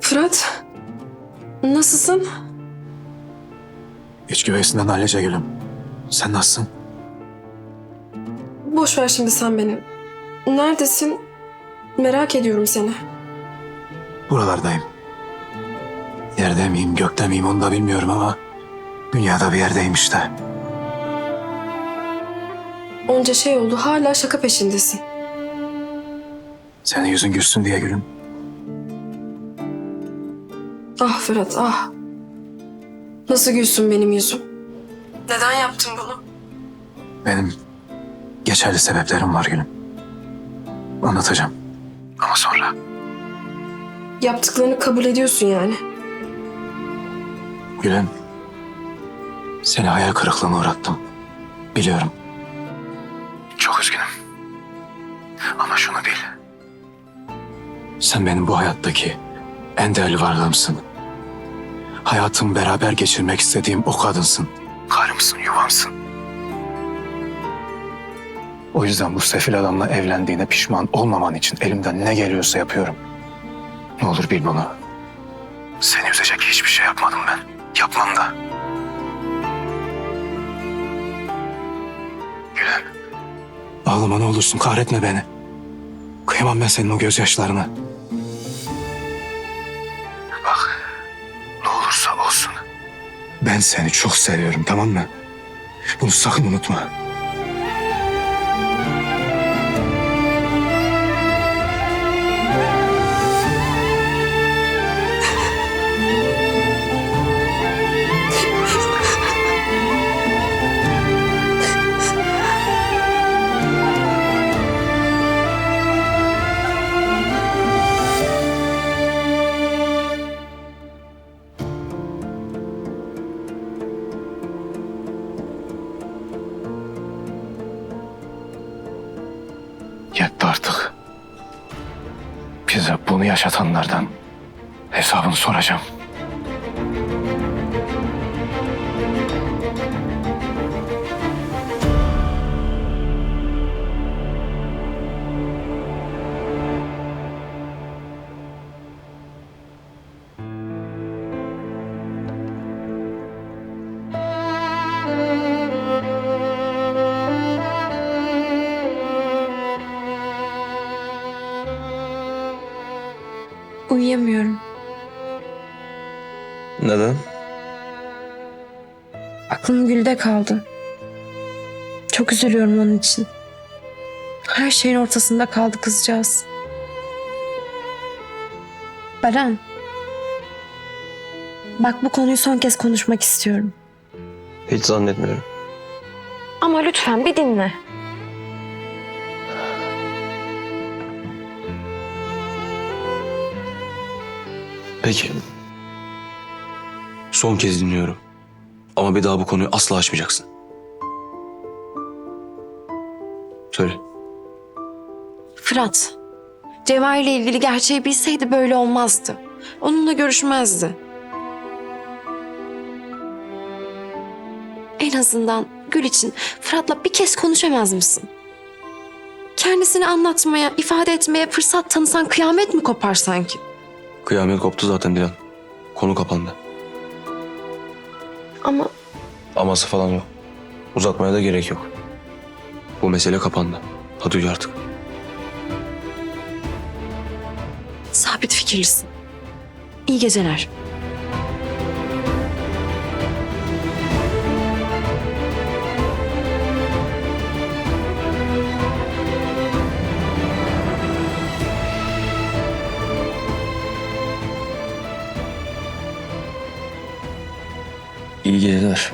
Fırat, nasılsın? İç güveysinden hallice gülüm. Sen nasılsın? Boş ver şimdi sen beni. Neredesin? Merak ediyorum seni. Buralardayım. Yerde miyim, gökte miyim onu da bilmiyorum ama... ...dünyada bir yerdeyim işte. Onca şey oldu, hala şaka peşindesin. Senin yüzün gülsün diye gülüm. Ah Fırat, ah. Nasıl gülsün benim yüzüm? Neden yaptın bunu? Benim geçerli sebeplerim var gülüm. Anlatacağım. Ama sonra. Yaptıklarını kabul ediyorsun yani. Gülüm. Seni hayal kırıklığına uğrattım. Biliyorum. Ama şunu bil. Sen benim bu hayattaki en değerli varlığımsın. Hayatımı beraber geçirmek istediğim o kadınsın. Karımsın, yuvamsın. O yüzden bu sefil adamla evlendiğine pişman olmaman için elimden ne geliyorsa yapıyorum. Ne olur bil bunu. Seni üzecek hiçbir şey yapmadım ben. Yapmam da. Gülüm. Ağlama ne olursun kahretme beni. Kıyamam ben senin o gözyaşlarına. Bak ne olursa olsun. Ben seni çok seviyorum tamam mı? Bunu sakın unutma. Yetti artık. Bize bunu yaşatanlardan hesabını soracağım. Uyuyamıyorum. Neden? Aklım Gül'de kaldı. Çok üzülüyorum onun için. Her şeyin ortasında kaldı kızcağız. Baran. Bak bu konuyu son kez konuşmak istiyorum. Hiç zannetmiyorum. Ama lütfen bir dinle. Peki. Son kez dinliyorum. Ama bir daha bu konuyu asla açmayacaksın. Söyle. Fırat, Cevher ile ilgili gerçeği bilseydi böyle olmazdı. Onunla görüşmezdi. En azından Gül için Fırat'la bir kez konuşamaz mısın? Kendisini anlatmaya, ifade etmeye fırsat tanısan kıyamet mi kopar sanki? Kıyamet koptu zaten Dilan. Konu kapandı. Ama Aması falan yok. Uzatmaya da gerek yok. Bu mesele kapandı. Hadi uyu artık. sabit fikirlisin. İyi geceler. İyi geceler.